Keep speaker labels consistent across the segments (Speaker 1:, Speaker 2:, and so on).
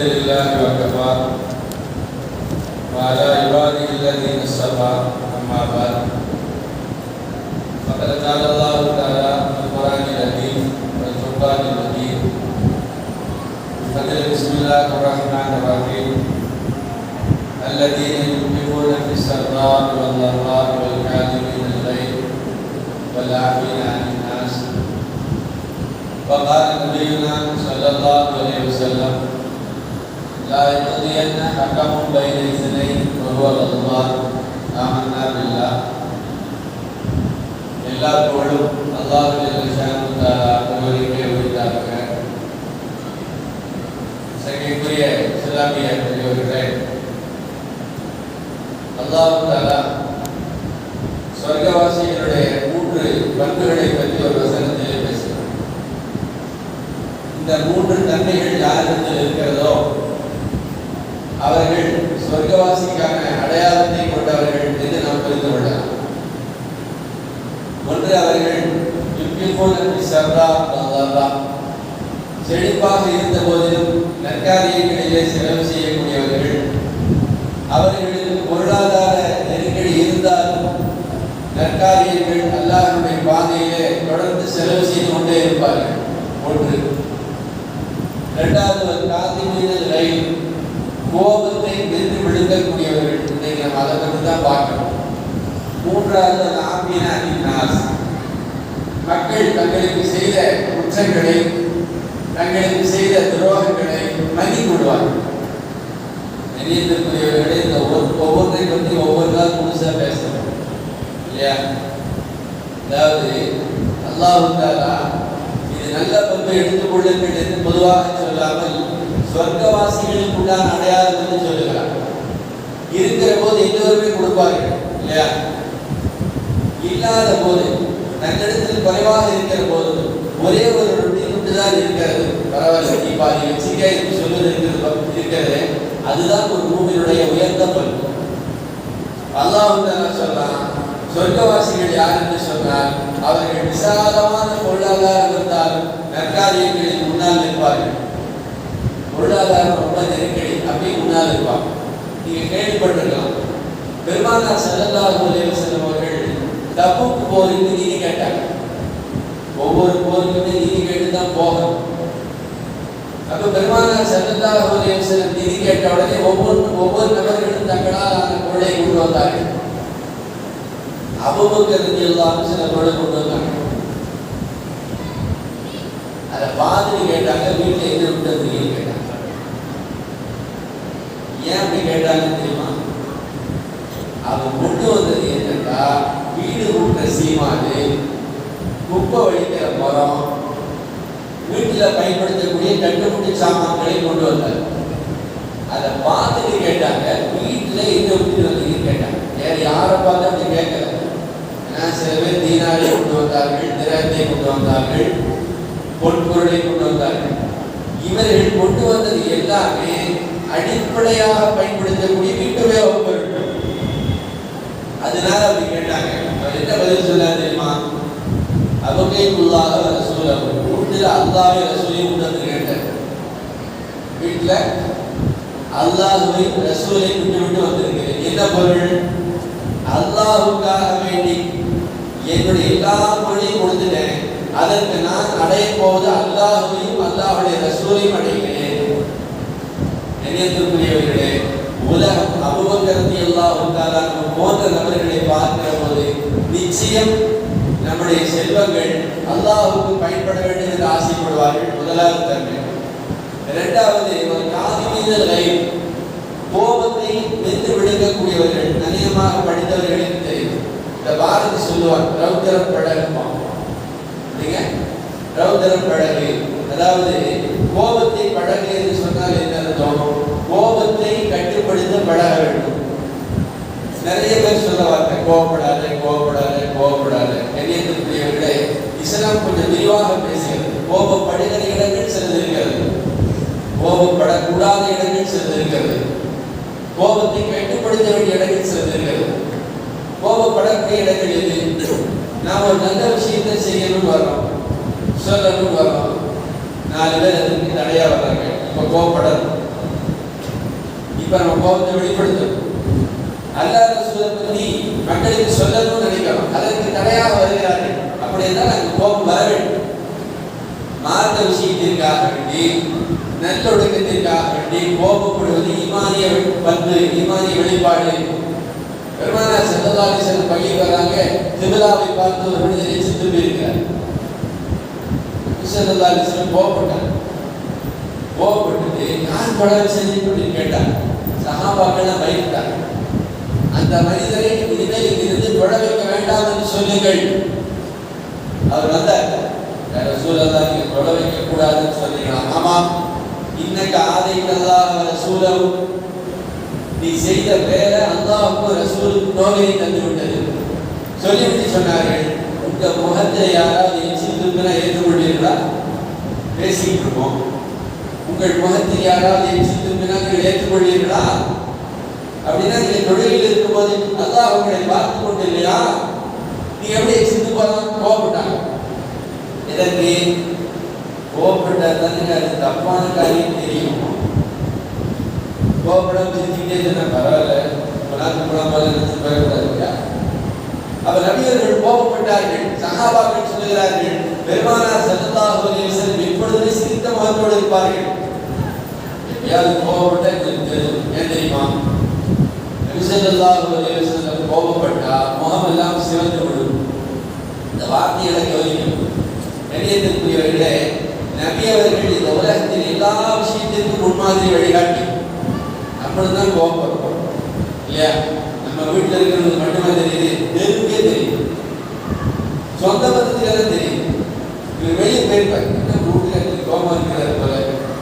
Speaker 1: لله وكفى. وعلى عباده الذين اصطفى أما بعد. فقد قال الله تعالى في القرآن الحكيم والفرقان المجيد. فقل بسم الله الرحمن الرحيم. الذين ينفقون في السراء والضراء والكاظمين الغيظ والعافين عن الناس. وقال نبينا صلى الله عليه وسلم لا يقضين حكم بين اثنين وهو غضبان آمنا بالله எல்லா புகழும் அல்லாஹ் ஒருவருக்கே உரித்தாங்க சங்கைக்குரிய இஸ்லாமிய பெரியவர்களே அல்லாஹ் தாலா சொர்க்கவாசிகளுடைய மூன்று பண்புகளை பற்றி ஒரு வசனத்திலே பேசுகிறார் இந்த மூன்று தன்மைகள் யாரிடத்தில் விசுவாசிக்கான அடையாளத்தை கொண்டவர்கள் என்று நாம் புரிந்து கொள்ளலாம். ஒன்று அவர்கள் செழிப்பாக இருந்த போதிலும் நற்காரியங்களிலே செலவு செய்யக்கூடியவர்கள் அவர்களுக்கு பொருளாதார நெருக்கடி இருந்தாலும் நற்காரியங்கள் அல்லாஹனுடைய பாதையிலே தொடர்ந்து செலவு செய்து கொண்டே இருப்பார்கள். ஒன்று. இரண்டாவது காந்தி மீது ரயில் கோபத்தை வென்று விழுங்கக்கூடியவர்கள் இன்னைக்கு நம்ம அதை பற்றி தான் பார்க்கணும். மூன்றாவது அந்த ஆம்பியன நாஸ் மக்கள் தங்களுக்கு செய்த குற்றங்களை தங்களுக்கு செய்த துரோகங்களை மதி கொள்வார்கள் நினைத்திருக்கிறவர்களே இந்த ஒவ்வொன்றை பற்றி ஒவ்வொரு நாள் முழுசா பேசணும் இல்லையா? அதாவது அல்லாஹாலா இது நல்ல பங்கு எடுத்துக்கொள்ளுங்கள் என்று பொதுவாக சொல்லாமல் சொர்க்கவாசிகளுக்கு உண்டான அடையாளம் என்று சொல்லுகிறார். இருக்கிற போது எல்லோருமே கொடுப்பார்கள். இல்லையா? இல்லாத போது தன்னிடத்தில் குறைவாக இருக்கிற போது ஒரே ஒரு ரொட்டி மட்டும் தான் இருக்கிறது. பரவாயில்ல நீ பாதி வச்சுக்க என்று சொல்வது இருக்கிறது அதுதான் ஒரு பூமியினுடைய உயர்ந்த பண்பு அல்லாஹ் சொல்றான் சொர்க்கவாசிகள் யார் என்று சொன்னால் அவர்கள் விசாலமான பொருளாதாரம் இருந்தால் நற்காரியங்களில் முன்னால் நிற்பார்கள். பொருளாதாரம் ரொம்ப நெருங்கி நீங்க கேள்விப்பட்டிருக்கலாம். பெருமானா செல்லல்லாஹு அலைஹி வஸல்லம் அவர்கள் தபுக்கு போருக்கு நீதி கேட்டாங்க. ஒவ்வொரு போருக்குமே நீதி கேட்டு தான் போகணும். அப்ப பெருமானா செல்லல்லாஹு அலைஹி வஸல்லம் நீதி கேட்ட உடனே ஒவ்வொரு ஒவ்வொரு நபர்களும் தங்களால் அந்த பொருளை கொண்டு வந்தார்கள். அபுபக்கர் ரலியல்லாஹு சில பொருளை கொண்டு வந்தாங்க. அதை பார்த்துட்டு கேட்டாங்க வீட்டில் எதிர்ப்பு கேட்டாங்க ஏன் அப்படி கேட்டாங்க தெரியுமா? அவன் கொண்டு வந்தது என்னன்னா வீடு கூட்ட சீமானு குப்பை வழிக்கிற மரம் வீட்டில் பயன்படுத்தக்கூடிய கண்டுபிடி சாமான்களை கொண்டு வந்தார். அதை பார்த்துட்டு கேட்டாங்க வீட்டில் எங்க விட்டு வந்தீங்கன்னு கேட்டாங்க. வேற யாரை பார்த்து அப்படி கேட்கல. ஏன்னா சில பேர் தீனாரை கொண்டு வந்தார்கள் திரத்தை கொண்டு வந்தார்கள் பொன்பொருளை கொண்டு வந்தார்கள். இவர்கள் கொண்டு வந்தது எல்லாமே அடிப்படையாக பயன்படுத்தக்கூடிய வீட்டு உபயோக பொருட்கள் அதனால அப்படி கேட்டாங்க. அவர் என்ன பதில் சொல்லார் தெரியுமா? அபகைக்குள்ளாக ரசூல் வீட்டில் அல்லாவே ரசூலையும் கொண்டு வந்து கேட்டார். வீட்டில் அல்லாஹுவை ரசூலை விட்டு விட்டு வந்திருக்கிறேன் என்ன பொருள்? அல்லாஹுக்காக வேண்டி என்னுடைய எல்லா பொருளையும் கொடுத்துட்டேன். அதற்கு நான் அடைய போவது அல்லாஹுவையும் அல்லாஹுடைய ரசூலையும் அடைகிறேன். நினைத்திருக்கிறவர்களே உலகம் அபுபக்கரத்தி அல்லாஹ் போன்ற நபர்களை பார்க்கிற போது நிச்சயம் நம்முடைய செல்வங்கள் அல்லாஹுக்கு பயன்பட வேண்டும் என்று ஆசைப்படுவார்கள். முதலாவது தன்மை. இரண்டாவது ஒரு காதி மீது லைவ் கோபத்தை நின்று விடுக்கக்கூடியவர்கள் நனியமாக படித்தவர்களுக்கு தெரியும் இந்த பாரதி சொல்லுவார் ரௌதரம் படகுமாம் ரௌதரம் படகு. அதாவது கோபத்தை படகு என்று சொன்னால் என்ன அர்த்தம் கோபத்தை கட்டுப்படுத்த பழக வேண்டும் நிறைய பேர் சொல்ல வார்த்தை கோவப்படாத கோவப்படாத கோவப்படாத. கண்ணியத்திற்குரியவர்களே இஸ்லாம் கொஞ்சம் விரிவாக பேசுகிறது. கோபப்படுகிற இடங்கள் சிலது இருக்கிறது கோபப்படக்கூடாத இடங்கள் சிலது இருக்கிறது கோபத்தை கட்டுப்படுத்த வேண்டிய இடங்கள் சிலது இருக்கிறது கோபப்படக்கூடிய இடங்கள் எது? நாம் ஒரு நல்ல விஷயத்தை செய்யணும்னு வரோம் சொல்லணும்னு வரோம் நாலு பேர் அதுக்கு தடையா வர்றாங்க. இப்போ கோபப்படணும் இப்போ நம்ம கோபத்தை வெளிப்படுத்தணும். அல்லாத ரசூலை பற்றி மக்களுக்கு சொல்லணும்னு நினைக்கிறோம். அதற்கு தடையாக வருகிறார்கள். அப்படி இருந்தால் அங்கு கோபம் வர வேண்டும். மார்க்க விஷயத்திற்காக வேண்டி நல்லொழுக்கத்திற்காக வேண்டி கோபப்படுவது இமானிய பந்து இமானிய வெளிப்பாடு. பெருமானார் செல்லதாரி செல்ல பள்ளி வராங்க. திருவிழாவை பார்த்து ஒரு மனிதரை சித்து போயிருக்கிறார். செல்லதாரி செல்ல கோபப்பட்டார் கோபப்பட்டு யார் படம் செஞ்சு கேட்டார். சகாபாக்கள்லாம் பயந்தார் அந்த மனிதரை இனிமேல் இங்கிருந்து கொலை வைக்க வேண்டாம் என்று சொல்லுங்கள். அவர் வந்தார். வேற நீங்க கொலை வைக்க கூடாதுன்னு சொன்னீங்களா ஆமா இன்னைக்கு ஆதைக்கல்லாஹ் ரசூலம் நீ செய்த வேலை அல்லாஹ்வுக்கும் ரசூலுக்கும் நோவினை தந்து விட்டது. சொல்லிவிட்டு சொன்னார்கள்? உங்க முகத்தை யாராவது எச்சிருந்துனா ஏற்றுக்கொண்டீர்களா பேசிக்கிட்டு இருப்போம். உங்கள் முகத்தில் யாராவது எச்சிருந்துனா நீங்கள் ஏற்றுக்கொள்ளீர்களா அப்படின்னா நீங்க தொழிலில் இருக்கும்போது நல்லா அவங்களை பார்த்து கொண்டு இல்லையா? நீ எப்படி சிந்து போகலாம் கோபப்பட்டாங்க இதற்கு கோபப்பட்டா தானே அது தப்பான காரியம் தெரியும். கோபப்படாம சிரிச்சுக்கிட்டே சொன்னா பரவாயில்ல. பணாத்து பணம் நினைச்சு பயப்படாதுயா அப்ப நபியர்கள் கோபப்பட்டார்கள் சகாபாக்கள் சொல்லுகிறார்கள் பெருமானார் ஸல்லல்லாஹு அலைஹி வஸல்லம் எப்பொழுதுமே சிரித்த முகத்தோடு இருப்பார்கள். எப்பயாவது கோபப்பட்ட எனக்கு தெரியும். ஏன் தெரியுமா? நபி கோபப்பட்டா முகம் எல்லாம் சிவந்து விடும் இந்த வார்த்தைகளை கவனிக்கணும் கணியத்திற்குரியவர்களே நபி அவர்கள் இந்த உலகத்தில் எல்லா விஷயத்திற்கும் முன்மாதிரி வழிகாட்டி. நம்மளும் தான் கோபப்படுறோம் இல்லையா? நம்ம வீட்டில் இருக்கிறது மட்டுமே தெரியுது. தெருவுக்கே தெரியும் சொந்த பந்தத்துக்கு தெரியும் இவர் வெளியே போயிருப்பார். வீட்டில் கோபம் இருக்கிறார் போல.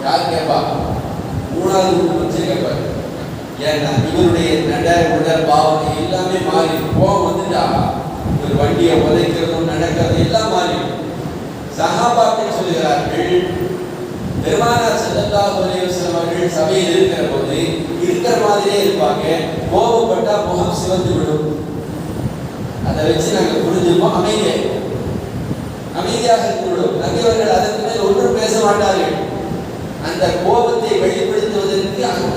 Speaker 1: யார் கேட்பா? மூணாவது வீட்டு வச்சு கேட்பார். ஏன்னா இவருடைய நட உடல் பாவனை எல்லாமே மாறி கோபம் வந்துட்டா ஒரு வண்டியை உதைக்கிறதும் நடக்கிறது எல்லாம் மாறி சகாபாக்கள் சொல்லுகிறார்கள் பெருமானார் ஸல்லல்லாஹு அலைஹி அவர்கள் சபையில் இருக்கிற போது இருக்கிற மாதிரியே இருப்பாங்க. கோபப்பட்டா முகம் சிவந்து விடும். அதை வச்சு நாங்கள் புரிஞ்சுப்போம். அமைதியா அமைதியாக இருந்து விடும் நபியவர்கள் அதற்கு மேல் ஒன்றும் பேச மாட்டார்கள். அந்த கோபத்தை வெளி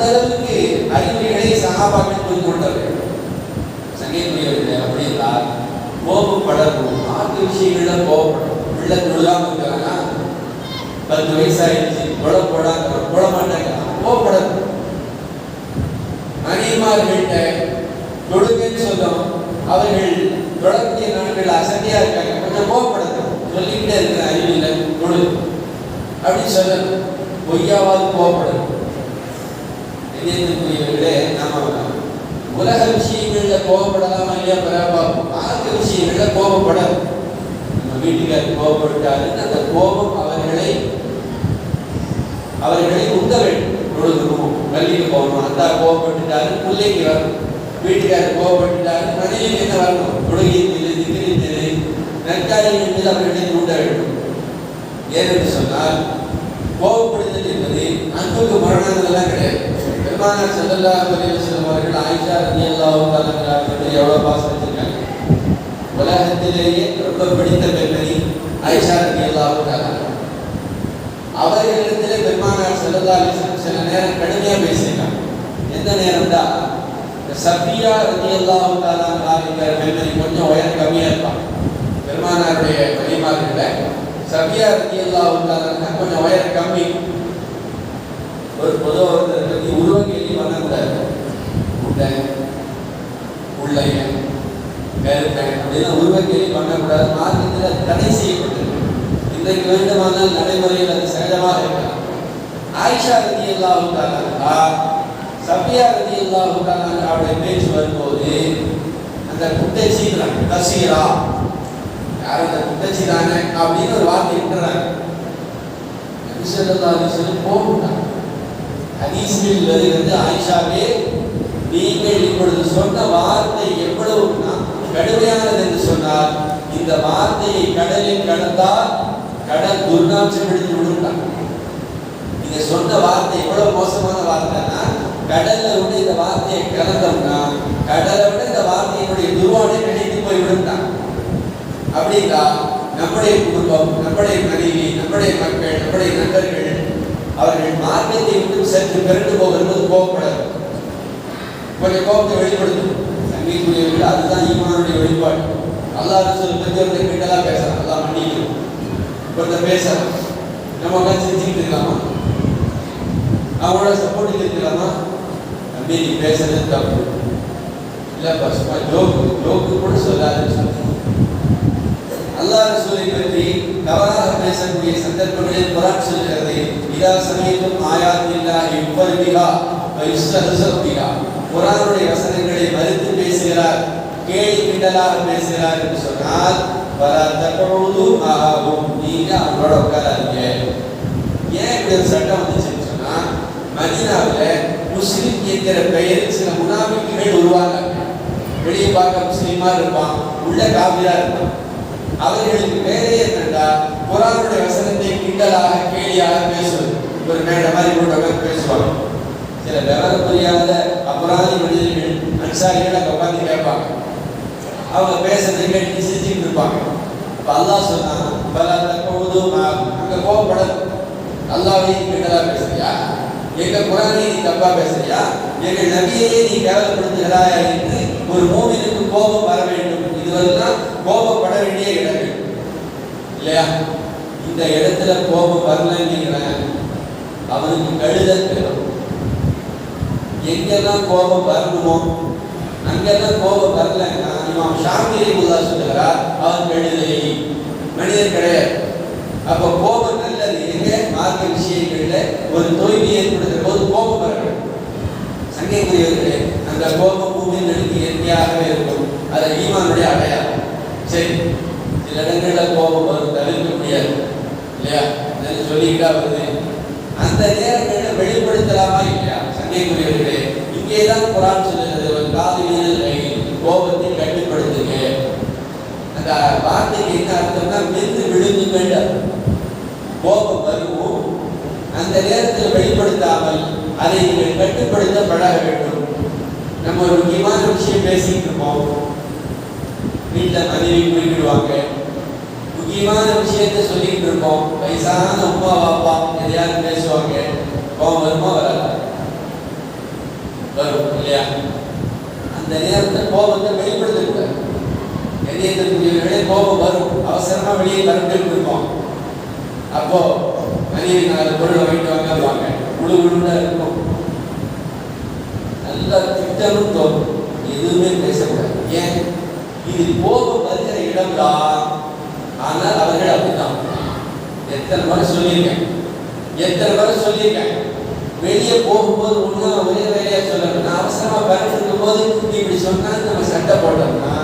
Speaker 1: அந்த அளவுக்கு அறிவுரைகளை சகாபாக்கள் புரிந்து கொண்டார்கள் சங்கீதம் அப்படி என்றால் கோபப்படணும் மாற்று விஷயங்கள்ல கோபப்படும். பிள்ளை தொழுகாம இருக்காங்கன்னா பத்து வயசாயிடுச்சு கொலை போடாங்க போட மாட்டாங்க கோபப்படணும் மணிமார்கள்ட்ட தொழுங்கன்னு சொல்லும் அவர்கள் தொடர்புடைய நாட்கள் அசதியா இருக்காங்க. கொஞ்சம் கோபப்படணும் சொல்லிக்கிட்டே இருக்கிற அறிவு இல்லை தொழு அப்படின்னு சொல்லணும் பொய்யாவது கோபப்படணும் புரியவர்களே நாம உலக விஷயங்கள்ல கோபப்படலாமா இல்லையா? பரவாயில்ல ஆக விஷயங்கள்ல கோபப்படணும் நம்ம வீட்டுக்காரர் கோபப்பட்டாரு அந்த கோபம் அவர்களை அவர்களை உந்த வேண்டும். தொழுகணும் பள்ளிக்கு போகணும். அந்த கோபப்பட்டுட்டாரு பிள்ளைக்கு வரணும் வீட்டுக்காரர் கோபப்பட்டுட்டாரு மனைவிக்கு என்ன வரணும்? தொழுகையில் திக்கிரித்தது நற்காரியங்கள் மீது அவர்களை தூண்ட வேண்டும். ஏனென்று சொன்னால் கோபப்படுதல் என்பது அன்புக்கு மரணங்களெல்லாம் கிடையாது. பெருமானார் செல்லல்லா அலைஹி அவர்கள் ஆயிஷா ரலியல்லாஹு தஆலா அவர்கள் எவ்வளவு பாசம் வச்சிருக்காங்க? உலகத்திலேயே ரொம்ப பிடித்த பெண்மணி ஆயிஷா ரலியல்லாஹு தஆலா அவர்களிடத்திலே பெருமானார் செல்லல்லா சில நேரம் கடுமையாக பேசியிருக்காங்க. எந்த நேரம் தான் சஃபியா ரலியல்லாஹு தஆலா பெண்மணி கொஞ்சம் உயரம் கம்மியாக இருப்பாங்க பெருமானாருடைய வழிமாறுகளை சபியா ரலியல்லாஹு தஆலா கொஞ்சம் உயரம் கம்மி. ஒரு பொதுவாக ஒருத்தரை பற்றி உருவங்கேலி பண்ணக்கூடாது உண்டை உள்ளையன் கருப்பன் அப்படின்னா உருவக்கேலி பண்ணக்கூடாது மார்க்கத்தில் தடை செய்யப்பட்டிருக்கு. இன்றைக்கு வேண்டுமானால் நடைமுறையில் அது சகஜமாக இருக்கலாம். ஆயிஷா ரதி எல்லா உண்டானா சபியா ரதி எல்லா உண்டானா அவருடைய பேச்சு வரும்போது அந்த குட்டை சீக்கிரம் தசீரா யார் அந்த குட்டை சீரான அப்படின்னு ஒரு வார்த்தை விட்டுறாங்க நபிசல்லா அலிஸ்வலம் ஹதீஸில் வருகிறது. ஆயிஷாவே நீங்கள் இப்பொழுது சொன்ன வார்த்தை எவ்வளவு கடுமையானது என்று சொன்னால் இந்த வார்த்தையை கடலில் கடந்தால் கடல் துர்நாற்றம் பிடித்து விடுட்டாங்க நீங்க சொன்ன வார்த்தை எவ்வளவு மோசமான வார்த்தைன்னா கடல்ல விட இந்த வார்த்தையை கலந்தோம்னா கடலை விட இந்த வார்த்தையினுடைய துருவானை நினைத்து போய் விடுட்டாங்க அப்படின்னா நம்முடைய குடும்பம் நம்முடைய மனைவி நம்முடைய மக்கள் நம்முடைய நண்பர்கள் அவர்கள் மார்க்கத்தை விட்டு சற்று பிறந்து போகிறது கோபப்படாது. கொஞ்சம் கோபத்தை வெளிப்படுத்தும். சங்கீதக்குரியவர்கள் அதுதான் ஈமானுடைய வெளிப்பாடு. அல்லா ரசூல் பத்தி ஒருத்தர் கிட்டலாம் பேசலாம் அல்லாஹ் மன்னிக்கணும். ஒருத்தர் பேசலாம் நம்ம உட்காந்து சிரிச்சுக்கிட்டு இருக்கலாமா? அவங்களோட சப்போர்ட் இருக்கலாமா? தம்பி நீ பேசுறது தப்பு. இல்லப்பா சும்மா ஜோக்கு ஜோக்கு கூட சொல்லாதுன்னு சொல்லி அல்லாஹ் ரசூலை பற்றி தவறாக பேசக்கூடிய சந்தர்ப்பங்களில் குரான் சொல்கிறது இதா சமயத்தும் ஆயாத்தில்லாஹி யுபர்பிஹா வ யுஸ்தஹஸபிஹா குரானுடைய வசனங்களை மறுத்து பேசுகிறார் கேலி கிண்டலாக பேசுகிறார் என்று சொன்னால் பல தகவலு ஆகும் நீங்க அவங்களோட உட்காராதீங்க. ஏன் இப்படி ஒரு சட்டம் வந்துச்சுன்னு சொன்னா மதினாவில் முஸ்லிம் என்கிற பெயரில் சில முனாபிக்குகள் உருவாங்க வெளியே பார்க்க முஸ்லீமா இருப்பான் உள்ள காவியா இருப்பான். அவர்களின் வேலையே என்னண்டா குரானுடைய வசனத்தை கிண்டலாக கேலியாக பேசுவது. ஒரு மேடை மாதிரி போட்டவங்க பேசுவாங்க. சில விவரம் புரியாத அபராதி மனிதர்கள் அன்சாரிகள் அங்கே உட்காந்து கேட்பாங்க. அவங்க பேசுறதை கேட்டு சிரிச்சுட்டு இருப்பாங்க. இப்போ அல்லாஹ் சொன்னாங்க பல தற்போதும் அங்கே கோவப்படணும் அல்லாவே நீ பேசுறியா? எங்க குரானை நீ தப்பா பேசுறியா? எங்க நபியையே நீ கேவலப்படுத்துகிறாயா என்று ஒரு மூவினுக்கு கோபம் வர வேண்டும். இதுவெல்லாம் கோபப்பட வேண்டிய இடங்கள் இல்லையா? இந்த இடத்துல கோபம் வரலங்கிறேன். அவனுக்கு கழுதல் பெறும் எங்கெல்லாம் கோபம் வரணுமோ அங்கெல்லாம் கோபம் வரலன்னா இவன் ஷாமிரி முதலா சொல்லுகிறார் அவன் கழுதை. மனிதர் கிடையாது. அப்ப கோபம் நல்லது எங்க? மார்க்க விஷயங்கள்ல ஒரு தோல்வி ஏற்படுத்துற போது கோபம் வர வேண்டும் சங்கைக்குரியவர்களே அந்த கோபம் பூமியினருக்கு இயற்கையாகவே இருக்கும். அது ஈமானுடைய அடையாளம் சரி சில இடங்களில் கோபம் வரும் தவிர்க்க முடியாது. இல்லையா? நான் சொல்லிக்கிட்டா வருது. அந்த நேரங்களில் வெளிப்படுத்தலாமா இல்லையா? சங்கைக்குரியவர்களே இங்கே தான் குரான் சொல்லுகிறது ஒரு காது வீரர்களை கோபத்தை கட்டுப்படுத்துங்க. அந்த வார்த்தைக்கு என்ன அர்த்தம்னா மென்று விழுந்துங்கள் கோபம் வருவோம் அந்த நேரத்தில் வெளிப்படுத்தாமல் அதை நீங்கள் கட்டுப்படுத்த பழக வேண்டும். நம்ம ஒரு முக்கியமான விஷயம் பேசிட்டு இருப்போம் வீட்டில் மனைவி குறிப்பிடுவாங்க முக்கியமான விஷயத்த சொல்லிட்டு இருப்போம். வயசான அப்பா பாப்பா எதையாவது பேசுவாங்க. கோபம் வருமா? வராது. வரும் இல்லையா? அந்த நேரத்தில் கோபத்தை வெளிப்படுத்தக்கூடாது எதிர்க்கக்கூடியவர்களே கோபம் வரும். அவசரமாக வெளியே கரண்ட் இருப்போம் அப்போ மனைவி நாலு பொருள் வாங்கிட்டு வாங்க குழு குழுன்னு இருக்கும். நல்லா திட்டமும் தோணும். எதுவுமே பேசக்கூடாது. ஏன்? இது கோபம் வருகிற இடம்தான் ஆனால் அவர்கள் அப்படித்தான். எத்தனை முறை சொல்லியிருக்கேன். எத்தனை முறை சொல்லியிருக்கேன். வெளியே போகும்போது ஒன்றும் ஒரே வேலையாக சொல்லணும் நான் அவசரமா போது இருக்கும்போது இப்படி சொன்னால் நம்ம சட்டை போட்டோம்னா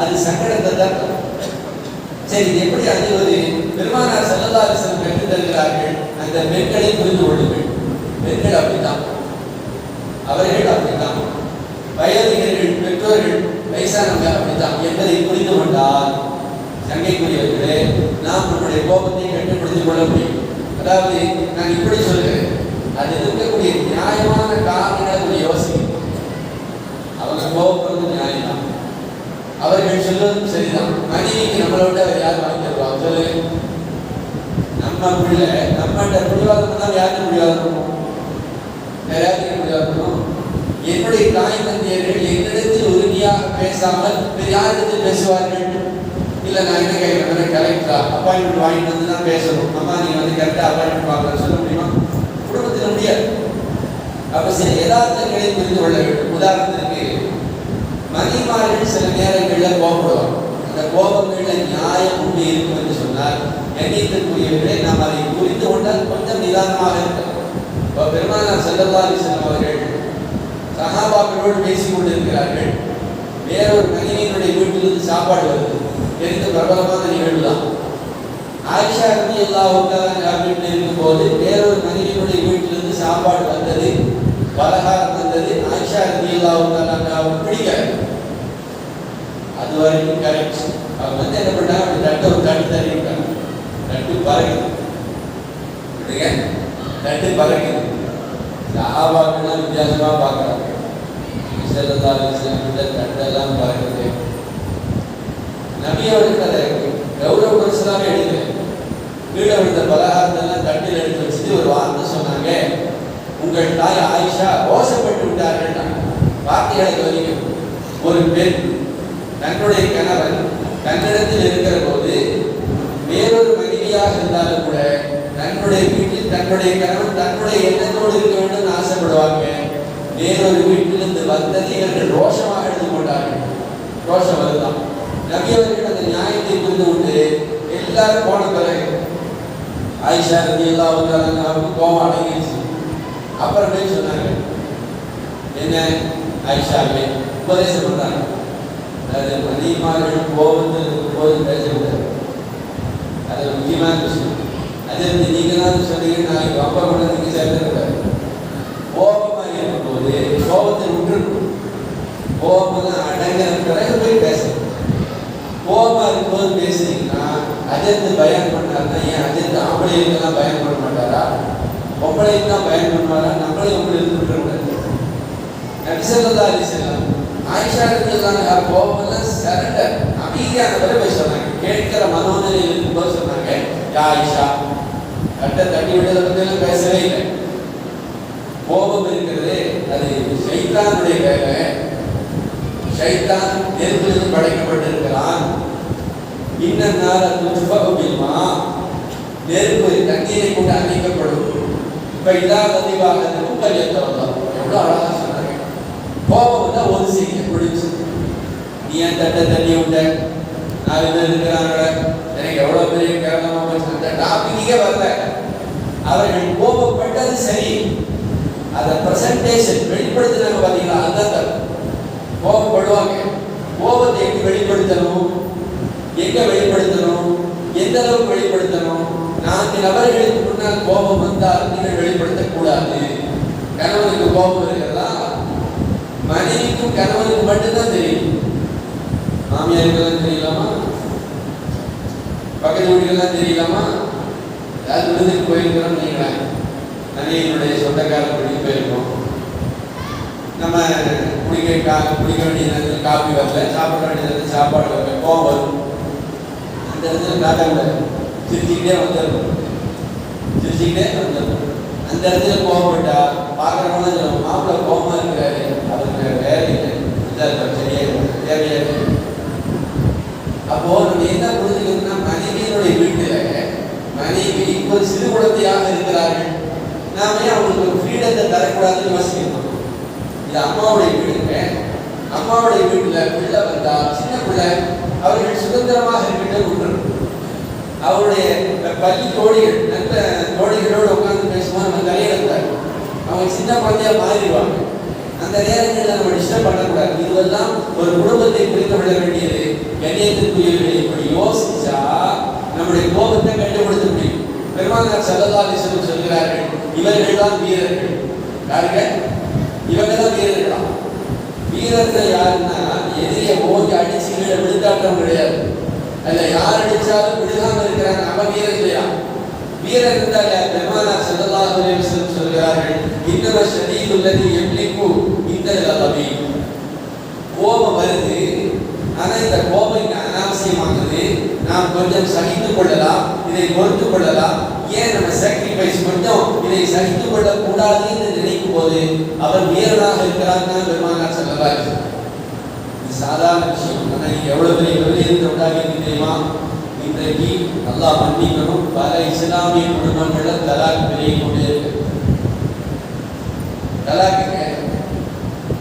Speaker 1: அது சங்கடத்தை தான் சரி இது எப்படி ஒரு பெருமானார் செல்லதாரசன் கற்று தருகிறார்கள். அந்த பெண்களை புரிந்து கொள்ளுங்கள். பெண்கள் அப்படித்தான். அவர்கள் அப்படித்தான். வயோதிகர்கள் பெற்றோர்கள் வயசானவங்க அப்படித்தான். என்பதை புரிந்து கொண்டால் சங்கைக்குரியவர்களே நாம் நம்முடைய கோபத்தை கட்டுப்படுத்திக் கொள்ள முடியும். அதாவது நான் இப்படி சொல்கிறேன் அது இருக்கக்கூடிய நியாயமான காரணங்களை கொஞ்சம் யோசிக்கணும் அவங்க கோபப்படுறது நியாயம்தான். அவர்கள் சொல்வதும் சரிதான். மனைவிக்கு நம்மளை விட அவர் யார் வாங்கி தருவாங்க? சொல்லு நம்ம பிள்ளை நம்மகிட்ட பிடிவாதம் பண்ணால் யாருக்கு பிடிவாதம் பண்ணுவோம் வேற யாருக்கு பிடிவாதம் பண்ணுவோம் என்னுடைய தாய் தந்தையர்கள் என்னிடத்தில் ஒரு பொய்யாக பேசாமல் வேறு யாரிடத்தில் பேசுவார்கள் இல்ல நான் என்ன கேட்கிறேன் கரெக்டா அப்பாயின்மெண்ட் வாங்கிட்டு வந்து தான் பேசணும். அம்மா நீ வந்து கரெக்டா அப்பாயின்மெண்ட் வாங்கலாம் சொல்ல முடியுமா? குடும்பத்தில் முடியாது. அப்ப சில யதார்த்தங்களை புரிந்து கொள்ள வேண்டும். உதாரணத்திற்கு மணிமார்கள் சில நேரங்களில் கோபப்படுவாங்க. அந்த கோபங்களில் நியாயம் உண்டு இருக்கும் என்று சொன்னால் எண்ணிக்கக்கூடியவர்களை நாம் அதை புரிந்து கொண்டால் கொஞ்சம் நிதானமாக இருக்கும் இப்போ பெருமானார் செல்லல்லாரி செல்லும் அவர்கள் சகாபாக்களோடு பேசிக் கொண்டிருக்கிறார்கள். வேறொரு கணினியினுடைய வீட்டிலிருந்து சாப்பாடு வருது. தெரிந்த பிரபலமான நிகழ்வு தான் ஆயிஷா ரவி எல்லா வீட்டில் இருக்கும்போது வேறொரு மனிதனுடைய வீட்டிலிருந்து சாப்பாடு வந்தது பலகாரம் வந்தது ஆயிஷா ரவி எல்லா அவருக்கு பிடிக்காது. அது வரைக்கும் கரெக்ட் அவங்க வந்து என்ன பண்ணாங்க அப்படி தட்டை ஒரு தட்டு தள்ளிவிட்டாங்க தட்டு பறக்குது. தட்டு பறக்குது. சாபாக்கெல்லாம் வித்தியாசமாக பார்க்குறாங்க. விசேஷத்தால தட்டெல்லாம் பறக்குது நபியோட அதை கௌரவ பரிசுலாமே எடுக்கிறேன் கீழே விழுந்த பலகாரத்தெல்லாம் தட்டில் எடுத்து வச்சுட்டு ஒரு வார்த்தை சொன்னாங்க உங்கள் தாய் ஆயிஷா ரோசப்பட்டு விட்டார்கள் வார்த்தைகளை கவனிக்கும் ஒரு பெண் தன்னுடைய கணவன் தன்னிடத்தில் இருக்கிற போது வேறொரு மனைவியாக இருந்தாலும் கூட தன்னுடைய வீட்டில் தன்னுடைய கணவன் தன்னுடைய எண்ணத்தோடு இருக்க வேண்டும் ஆசைப்படுவாங்க வேறொரு வீட்டிலிருந்து வந்ததை இவர்கள் ரோஷமாக எடுத்துக்கொண்டார்கள். ரோஷம் வருதான் நபியவர்கள் அந்த நியாயத்தை புரிந்து கொண்டு எல்லாரும் போன பிறகு ஆயிஷா ரதி எல்லாவுக்கு கோபம் அடங்கிடுச்சு. அப்புறமே சொன்னாங்க என்ன? ஆயிஷாவே உபதேசம் பண்ணாங்க அது மதியமார்கள் கோபத்தில் போது பேசக்கூடாது அது முக்கியமான விஷயம் அது வந்து நீங்க தான் சொன்னீங்க நாளைக்கு அப்பா கூட நீங்கள் சேர்ந்து கோபமா இருக்கும்போது கோபத்தை விட்டுருக்கணும் கோபம் அடங்கிற பிறகு போய் பேசணும் கோபமா இருக்கும்போது பேசுனீங்கன்னா அஜந்து பயம் பண்ணாருன்னா ஏன் அஜந்து ஆம்பளைகளுக்கெல்லாம் பயன் பண்ண மாட்டாரா? பொம்பளைக்கு தான் பயன் பண்ணுவாரா? நம்மளையும் உங்களை இருந்து நபிசல்லா அலிசல்லாம் ஆயிஷா இருக்கிறதாங்க கோபமெல்லாம் சரண்டர் அமைதியான பிறகு சொன்னாங்க. கேட்கிற மனோநிலையில் இருக்கும்போது சொன்னாங்க ஆயிஷா கட்ட தட்டி விட்டதை பேசவே இல்லை. கோபம் இருக்கிறது அது சைத்தானுடைய வேலை. சைத்தான் நெருப்பிலிருந்து படைக்கப்பட்டிருக்கிறான். இன்னும் துன்பகுமா நெருப்பு தண்ணீரை கொண்டு அமைக்கப்படும் இப்ப இதா பதிவாக உங்கள் எத்தவந்தோம் எவ்வளவு அழகா சொன்னாங்க. கோபம் வந்தா ஒரு சீக்கிரம் பிடிச்சு நீ ஏன் தட்ட தண்ணி விட்ட? நான் என்ன இருக்கிறாங்க எனக்கு எவ்வளவு பெரிய கேவலமா போச்சு. அந்த டாபிக்கே வரல. அவர்கள் கோபப்பட்டது சரி. அதை பிரசன்டேஷன் வெளிப்படுத்தினாங்க பாத்தீங்களா? அதுதான் தப்பு கோபப்படுவாங்க. கோபத்தை எங்க வெளிப்படுத்தணும்? எங்க வெளிப்படுத்தணும்? எந்த அளவுக்கு வெளிப்படுத்தணும்? நான்கு நபர்களுக்கு முன்னால் கோபம் வந்தால் நீங்கள் வெளிப்படுத்தக்கூடாது. கணவனுக்கு கோபம் இருக்கிறதா? மனைவிக்கும் கணவனுக்கு மட்டும்தான் தெரியும். மாமியாருக்கெல்லாம் தெரியலாமா பக்கத்து வீட்டுக்கெல்லாம் தெரியலாமா ஏதாவது விருதுக்கு போயிருக்கிறோம் நீங்களேன் நகையினுடைய சொந்தக்காரர் வீட்டுக்கு போயிருக்கோம். நம்ம குடிக்க கா குடிக்க வேண்டிய நேரத்தில் காப்பி வரல சாப்பிட வேண்டிய நேரத்தில் சாப்பாடு வரல கோவம் வரும். அந்த இடத்துல காத்தாங்க சிரிச்சுக்கிட்டே வந்துடும் சிரிச்சுக்கிட்டே வந்துடும் அந்த இடத்துல கோவப்பட்டா பார்க்குறவங்க மாப்பிள்ள மாப்பிள்ளை கோபமாக இருக்கிறாரு. அவருக்கு வேலை இல்லை. இந்த சரியாக தேவையாக இருக்கு. அப்போ நம்ம என்ன புரிஞ்சுக்கணும்னா மனைவியினுடைய வீட்டில் மனைவி இப்போ சிறு குழந்தையாக இருக்கிறார்கள். நாம ஏன் அவங்களுக்கு ஒரு ஃப்ரீடத்தை தரக்கூடாதுன்னு யோசிக்கணும். இது அம்மாவுடைய வீடுங்க. அம்மாவுடைய வீட்டில் பிள்ளை வந்தால் சின்ன பிள்ளை அவர்கள் சுதந்திரமாக இருக்கின்ற விட்டுறணும் அவருடைய பள்ளி தோழிகள் நல்ல தோழிகளோடு உட்காந்து பேசும்போது நம்ம தலையிடக்கூடாது அவங்க சின்ன குழந்தையாக மாறிடுவாங்க. அந்த நேரங்களில் நம்ம டிஸ்டர்ப் பண்ணக்கூடாது இதுவெல்லாம் ஒரு குடும்பத்தை புரிந்து கொள்ள வேண்டியது. கண்ணியத்திற்குரியவர்களை இப்படி யோசிச்சா நம்முடைய கோபத்தை கண்டுபிடித்து முடியும். பெருமானார் சல்லல்லாஹு சொல்கிறார்கள் இவர்கள் தான் வீரர்கள். யாருங்க? இவங்க தான் வீரர்களா வீரர்கள் யாருன்னா எதிரிய ஓடி அடிச்சு கீழே விழுந்தாட்டம் கிடையாது அல்ல யார் அடிச்சாலும் விழுகாம இருக்கிறாங்க அவன் வீரர் இல்லையா வீரர் இருந்தால் பெருமானா பெருமானார் சல்லல்லாஹு அலைஹி வஸல்லம் சொல்கிறார்கள் இன்னம ஷதீதுல்லதி இந்த லபி கோபம் வருது ஆனா இந்த கோபம் இங்க அனாவசியமானது நாம் கொஞ்சம் சகித்து கொள்ளலாம் இதை பொறுத்து கொள்ளலாம். ஏன் நம்ம சாக்ரிஃபைஸ் மட்டும் இதை சகித்து கொள்ள கூடாது என்று நினைக்கும் போது அவர் வீரனாக இருக்கிறார் தான் பெருமானார் சொல்லலாம் சாதாரண விஷயம். ஆனா எவ்வளவு பெரிய வெளியிருந்து உண்டாகி இருக்கு தெரியுமா? இன்றைக்கு அல்லாஹ் மன்னிக்கணும். பல இஸ்லாமிய குடும்பங்கள்ல தலாக் பெருகி கொண்டே இருக்கு தலாக்குங்க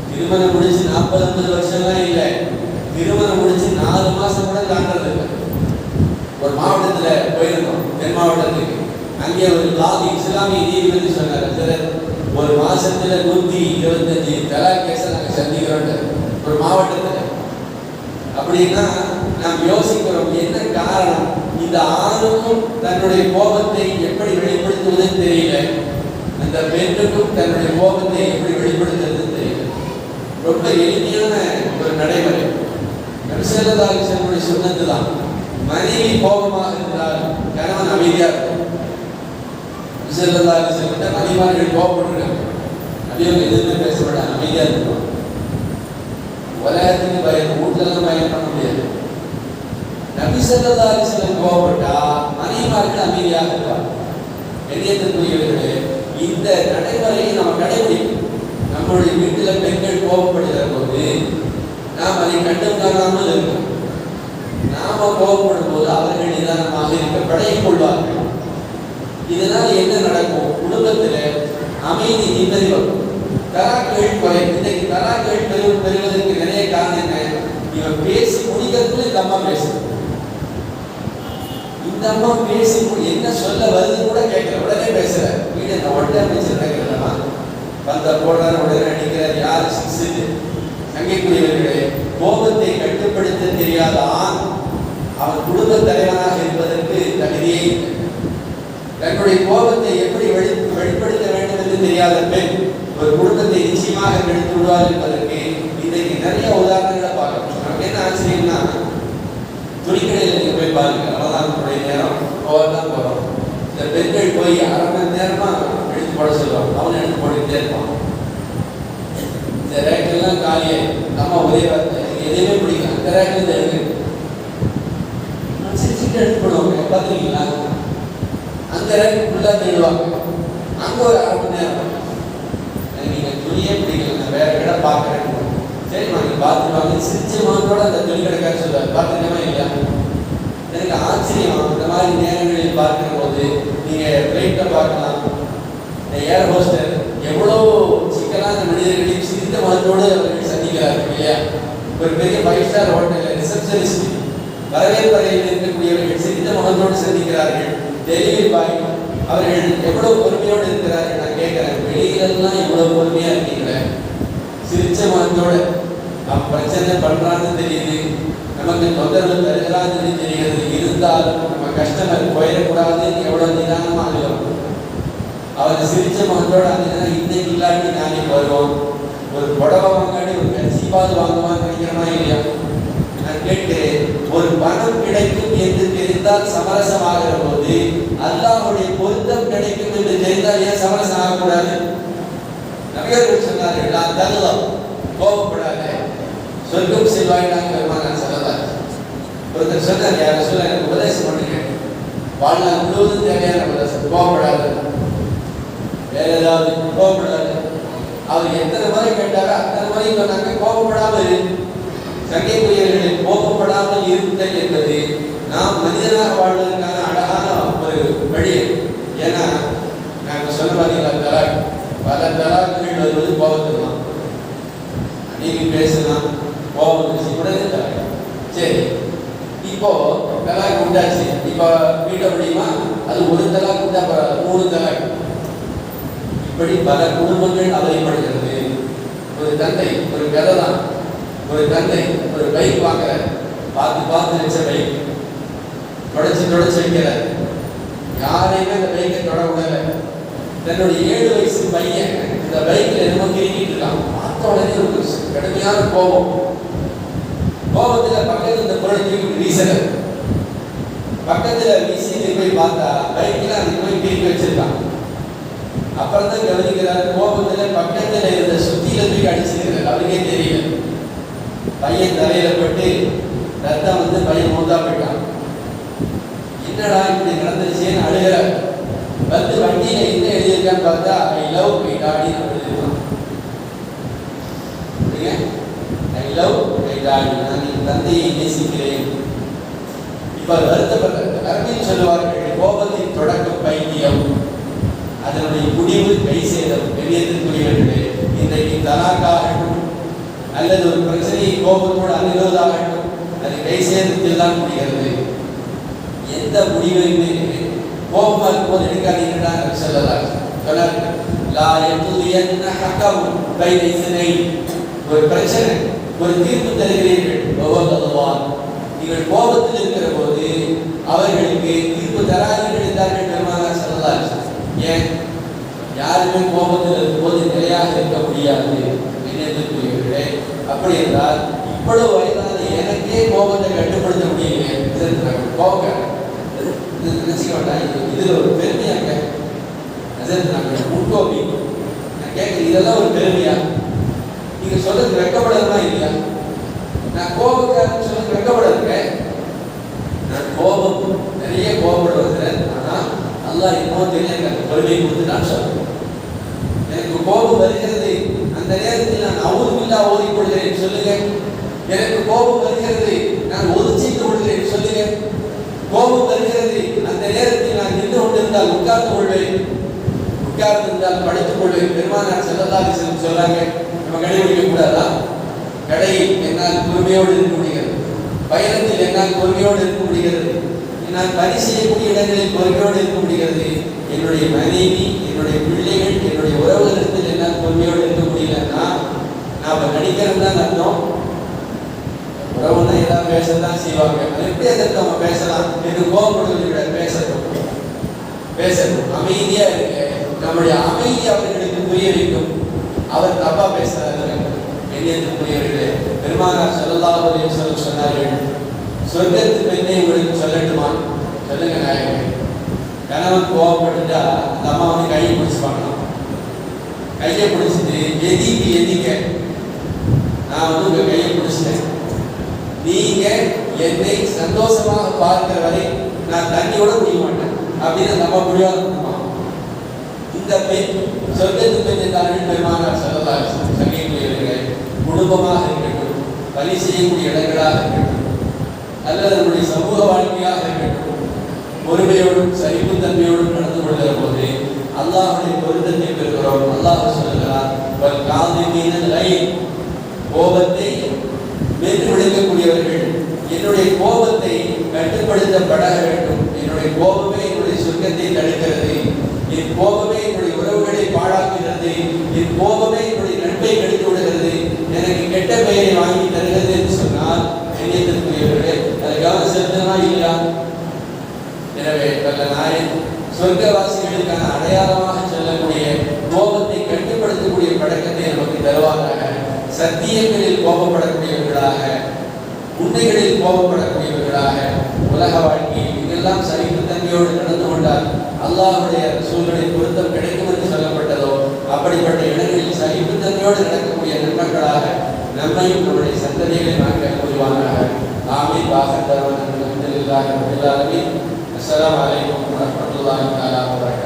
Speaker 1: திருமணம் முடிச்சு நாற்பது ஐம்பது வருஷம்லாம் இல்லை. திருமணம் முடிச்சு நாலு மாசம் கூட தாண்டது இல்லை ஒரு மாவட்டத்துல போயிருந்தோம். தென் மாவட்டத்துக்கு. அங்கே ஒரு காதி இஸ்லாமிய நீதிபதி சொன்னார். சார் ஒரு மாசத்துல நூத்தி இருபத்தஞ்சு தலாக் கேஸை நாங்கள் சந்திக்கிறோம் ஒரு மாவட்டத்துல. அப்படின்னா நாம் யோசிக்கிறோம் என்ன காரணம்? இந்த ஆணுக்கும் தன்னுடைய கோபத்தை எப்படி வெளிப்படுத்துவதுன்னு தெரியல. அந்த பெண்ணுக்கும் தன்னுடைய கோபத்தை எப்படி வெளிப்படுத்துறதுன்னு தெரியல. ரொம்ப எளிமையான ஒரு நடைமுறை. நபிசல்லாஹுடைய சொன்னது தான் மனைவி கோபமாக இருந்தால் கணவன் அமைதியாக இருக்கும். நபிசல்லாஹு சொல்லிட்ட மனைவார்கள் கோபப்பட்டிருக்காங்க. அப்படியே எதுவுமே பேச அமைதியாக இருக்கும். உலகத்துக்கு பயம் வீட்டுலாம் பயம் பண்ண முடியாது. நபிசல்லதாரி சொல்லம் கோபப்பட்டா மனைவிமார்கள் அமைதியாக இருப்பாங்க. கண்ணியத்திற்குரியவர்களே இந்த நடைமுறையை நாம் கடைபிடிக்கணும். நம்மளுடைய வீட்டில் பெண்கள் கோபப்படுகிற போது நாம் அதை கண்டும் காணாமல் இருக்கோம் நாம கோபப்படும் போது அவர்கள் நிதானமாக இருக்க படையும் கொள்வார்கள். இதனால் என்ன நடக்கும்? குடும்பத்தில் அமைதி நிம்மதி வரும் தராக்கள் குறை இன்றைக்கு தராக்கள் பெரு பெறுவதற்கு நிறைய காரணம் என்ன? இவன் பேசி முடிக்கிறதுக்குள்ள இந்த அம்மா பேசுது. இந்த அம்மா பேசி என்ன சொல்ல வருது கூட கேட்கல. உடனே பேசுற. வீடு இந்த உடனே அமைச்சு நடக்கிறதா வந்த போடுறாரு உடனே நினைக்கிறார் யார்? சிக்ஸ் சங்கைக்குரியவர்களே கோபத்தை கட்டுப்படுத்த தெரியாத ஆண் அவன் குடும்ப தலைவனாக இருப்பதற்கு தகுதியே இல்லை. தன்னுடைய கோபத்தை எப்படி வெளி வெளிப்படுத்த வேண்டும் என்று தெரியாத பெண் ஒரு குடும்பத்தை நிச்சயமாக எடுத்து விடுவார் என்பதற்கு இன்றைக்கு நிறைய உதாரணங்களை பார்க்கணும் நமக்கு என்ன ஆச்சரியம்னா துணிக்கடையில் நீங்க போய் பாருங்க ரமதானுடைய நேரம் போகத்தான் போகிறோம் இந்த பெண்கள் போய் அரை மணி நேரமா எடுத்து போட சொல்லுவாங்க அவனை எடுத்து போட்டுக்கிட்டே இருப்பான் இந்த ரேக்கெல்லாம் காலியே நம்ம ஒரே வார்த்தை எனக்கு எதுவுமே பிடிக்கல அந்த ரேக்கில் இந்த இருக்கு நான் சிரிச்சுட்டு எடுத்து போடுவாங்க பார்த்துருக்கீங்களா அந்த ரேக்கு ஃபுல்லாக தேடுவாங்க அங்கே ஒரு அரை மணி நேரம் எனக்கு நீங்க துணியே பிடிக்கல நான் வேற கடை பார்க்குறேன் சரிம்மா நீங்க பார்த்துட்டு வாங்க சிரிச்ச மாத்தோட அந்த துணி கடைக்கார சொல்லுவார் பார்த்துக்கமா இல்லையா எனக்கு ஆச்சரியம் இந்த மாதிரி நேரங்களில் பார்க்கிற நீங்கள் நீங்க பார்க்கலாம். இந்த ஏர் ஹோஸ்டர் எவ்வளோ சிக்கலான மனிதர்களையும் சிரித்த மனத்தோடு அவர்கள் சந்திக்கிறார்கள் இல்லையா? ஒரு பெரிய ஃபைவ் ஸ்டார் ஹோட்டலில் ரிசப்ஷனிஸ்ட் வரவேற்பறையில் இருக்கக்கூடியவர்கள் சிரித்த மனத்தோடு சந்திக்கிறார்கள். டெலிவரி பாய் அவர்கள் எவ்வளவு பொறுமையோடு இருக்கிறார்கள் நான் கேட்குறேன். வெளியிலெல்லாம் எவ்வளவு பொறுமையா இருக்கீங்களே? சிரித்த மனத்தோடு. அவன் பிரச்சனை பண்றான்னு தெரியுது. நமக்கு தொந்தரவு தருகிறான்னு தெரிகிறது. இருந்தாலும் கஷ்டங்கள் கஸ்டமர் போயிடக்கூடாதுன்னு எவ்வளவு நிதானமா இருக்கிறோம் அவர் சிரிச்ச முகத்தோட அந்த இன்னைக்கு இல்லாட்டி நாளைக்கு வருவோம். ஒரு புடவை வாங்காடி ஒரு கட்சிப்பாது வாங்குவான்னு நினைக்கிறோமா இல்லையா? நான் கேட்கிறேன் ஒரு பணம் கிடைக்கும் என்று தெரிந்தால் சமரசம் ஆகிற போது அல்லாஹுடைய பொருத்தம் கிடைக்கும் என்று தெரிந்தால் ஏன் சமரசம் ஆகக்கூடாது நபியர்கள் சொன்னார்கள் நான் தகுதம் கோபப்படாத. சொர்க்கம் செல்வாயினாங்க பெருமானார் சொல்லலாம் ஒருத்தர் சொன்னார் யார் சொல்ல எனக்கு உபதேசம் பண்ணுங்க வாழ்நாள் முழுவதும் தேவையான உபதேசம் கோபப்படாது வேற ஏதாவது கோபப்படாது அவர் எத்தனை முறை கேட்டாரோ அத்தனை முறை சொன்னாங்க கோபப்படாமல் இரு. சங்கைக்குரியவர்களை கோபப்படாமல் இருத்தல் என்பது நாம் மனிதனாக வாழ்வதற்கான அழகான ஒரு வழி. ஏன்னா நாங்கள் சொன்ன பார்த்தீங்களா பல தலாக்குகள் வருவது கோபத்துலாம் நீங்க பேசலாம் கோபம் பேசி கூட சரி. இப்போ தலாக் உண்டாச்சு இப்போ வீட்டை முடியுமா? அது ஒரு தலாக் உண்டா பரவாயில்ல மூணு தலாக் இப்படி பல குடும்பங்கள் அவதிப்படுகிறது ஒரு தந்தை ஒரு கதை தான் ஒரு தந்தை ஒரு பைக் வாங்குற பார்த்து பார்த்து வச்ச பைக் தொடச்சி தொடச்சி வைக்கிற யாரையுமே அந்த பைக்கை தொட விடல. தன்னுடைய ஏழு வயசு பையன் இந்த பைக்கில் என்னமோ கிரிக்கிட்டு இருக்கான். பார்த்த உடனே ஒரு கடுமையான கோபம். கோபத்தில் பக்கத்தில் இந்த பொருளை தூக்கி வீசல. பக்கத்தில் வீசிட்டு போய் பார்த்தா பைக்கில் அது போய் கிரிக்கி வச்சிருக்கான். அப்புறம் தான் கவனிக்கிறார் கோபத்தில் பக்கத்தில் இருந்த சுத்தியில தூக்கி அடிச்சிருக்கிறார். அவருக்கே தெரியல. பையன் தலையில பட்டு ரத்தம் வந்து பையன் மூத்தா போயிட்டான். என்னடா இப்படி நடந்துருச்சேன்னு அழுகிறார். வந்து வண்டியில என்ன எழுதியிருக்கான்னு பார்த்தா ஐ லவ் மை டாடி எழுதிருக்கான் ஐ லவ் மை நான் என் தந்தையை நேசிக்கிறேன். இவர் வருத்தப்பட்ட அரபியில் சொல்லுவார்கள். கோபத்தின் தொடக்கம் பைத்தியம். அதனுடைய முடிவு கை சேதம். பெரியத்திற்குரியவர்களே இன்றைக்கு தலாக்காகட்டும் அல்லது ஒரு பிரச்சனையை கோபத்தோடு அணுகுவதாகட்டும் அது கை சேதத்தில் தான் முடிகிறது. எந்த முடிவையுமே கோபமா இருக்கும்போது எடுக்காதீங்கடா சொல்லலாம். சொன்னார்கள் ஒரு பிரச்சனை. ஒரு தீர்ப்பு தருகிறீர்கள். பகவதல்லாஹ் நீங்கள் கோபத்தில் இருக்கிற போது அவர்களுக்கு தீர்ப்பு தராதீர்கள் என்றார்கள் பெருமானார் ஏன்? யாருமே கோபத்தில் இருக்கும்போது நிலையாக இருக்க முடியாது. நினைத்துக்குரியவர்களே அப்படி என்றால் இவ்வளவு வயதான எனக்கே கோபத்தை கட்டுப்படுத்த முடியலையே. இதற்கு கோபக்காரன். இது நினைச்சுக்க வேண்டாம். இதுல ஒரு பெருமையாங்க. அதற்கு நான் கேட்குறேன் இதெல்லாம் ஒரு பெருமையா? நீங்க சொல்றது வெக்கப்படணுமா இல்லையா நான் கோபக்காரன் சொல்றது வெக்கப்படலுங்க நான் கோபம் நிறைய கோபப்படுவதில்லை ஆனா அல்லாஹ் இன்னும் எனக்கு பொறுமை கொடுத்து நான் சொல்றேன். எனக்கு கோபம் வருகிறது. அந்த நேரத்தில் நான் அவரும் இல்லை ஓதி ஓதிக்கொள்கிறேன். சொல்லுங்க. எனக்கு கோபம் வருகிறது. நான் ஒதுச்சிட்டு கொள்கிறேன். சொல்லுங்க. கோபம் வருகிறது. அந்த நேரத்தில் நான் நின்று கொண்டிருந்தால் உட்கார்ந்து கொள்வேன். உட்கார்ந்து இருந்தால் படித்துக் கொள்வேன். பெருமானார் செல்லதாதி சொல்றாங்க நம்ம கடைபிடிக்க கூடாதா கடையில் என்னால் பொறுமையோடு இருக்க முடிகிறது. பயணத்தில் என்னால் பொறுமையோடு இருக்க முடிகிறது. என்னால் பணி செய்யக்கூடிய இடங்களில் பொறுமையோடு இருக்க முடிகிறது. என்னுடைய மனைவி என்னுடைய பிள்ளைகள் என்னுடைய உறவுகளிடத்தில் என்னால் பொறுமையோடு இருக்க முடியலன்னா நாம் அப்ப தான் அர்த்தம். உறவுனா எல்லாம் பேசத்தான் செய்வாங்க. அது எப்படி அதற்கு நம்ம பேசலாம். என்று கோபப்படுவதை விட பேசட்டும். பேசணும் அமைதியாக இருக்க நம்முடைய அமைதி அவர்களுக்கு புரிய வைக்கும். அவர் தப்பா பேசுறாரு. எண்ணியத்துக்குரியவர்களே பெருமானார் ஸல்லல்லாஹு அலைஹி வஸல்லம் சொன்னார்கள் சொர்க்கத்து பெண்ணை உங்களுக்கு சொல்லட்டுமா? சொல்லுங்க நாயகன் கணவன் கோவப்பட்டுட்டா அந்த அம்மா வந்து கையை பிடிச்சுப்பாங்க கையை பிடிச்சிட்டு எதிக்கு எதிக்க. நான் வந்து உங்க கையை பிடிச்சிட்டேன். நீங்க என்னை சந்தோஷமாக பார்க்கிற வரை நான் தண்ணியோட முடிய மாட்டேன். அப்படின்னு அந்த அம்மா முடியாது கொடுப்பான் இந்த பெண் பெருமானார் சொல்லலாம் சங்கிக்குரியவர்களே குடும்பமாக இருக்கட்டும் பணி செய்யக்கூடிய இடங்களாக இருக்கட்டும் அல்லது நம்முடைய சமூக வாழ்க்கையாக இருக்கட்டும் பொறுமையோடும் சகிப்புத்தன்மையோடும் நடந்து கொள்கிற போது அல்லாஹுடைய பொருத்தத்தை பெறுகிறோம். அல்லாஹ் சொல்லுகிறார் கோபத்தை வென்று விளக்கக்கூடியவர்கள் என்னுடைய கோபத்தை கட்டுப்படுத்த பழக வேண்டும். என்னுடைய கோபமே என்னுடைய சொர்க்கத்தை தடுக்கிறது. கோபமே என்னுடைய உறவுகளை பாழாக்குகிறது. என் கோபமே என்னுடைய நட்பை கெடுத்து விடுகிறது. எனக்கு கெட்ட பெயரை வாங்கி தருகிறது என்று சொன்னால் எண்ணியத்திற்குரியவர்களே அது கவனம் செலுத்தனா இல்லையா? எனவே வல்ல நாயன் சொர்க்கவாசிகளுக்கான அடையாளமாக சொல்லக்கூடிய கோபத்தை கட்டுப்படுத்தக்கூடிய பழக்கத்தை நமக்கு தருவாராக. சத்தியங்களில் கோபப்படக்கூடியவர்களாக உண்மைகளில் கோபப்படக்கூடியவர்களாக உலக வாழ்க்கையில் இதெல்லாம் சகிப்புத்தன்மையோடு நடந்து கொண்டார்கள் அல்லாஹுடைய சூழ்நிலை பொருத்தம் கிடைக்கும் என்று சொல்லப்பட்டதோ அப்படிப்பட்ட இடங்களில் சகிப்புத்தன்மையோடு நடக்கக்கூடிய நண்பர்களாக நம்மையும் நம்முடைய சந்ததிகளை நாங்கள் புரிவானாக ஆமீன். வாசல் தருவதற்கு அஸ்ஸலாமு அலைக்கும் வரஹ்மத்துல்லாஹி தஆலா வபரகாத்துஹு.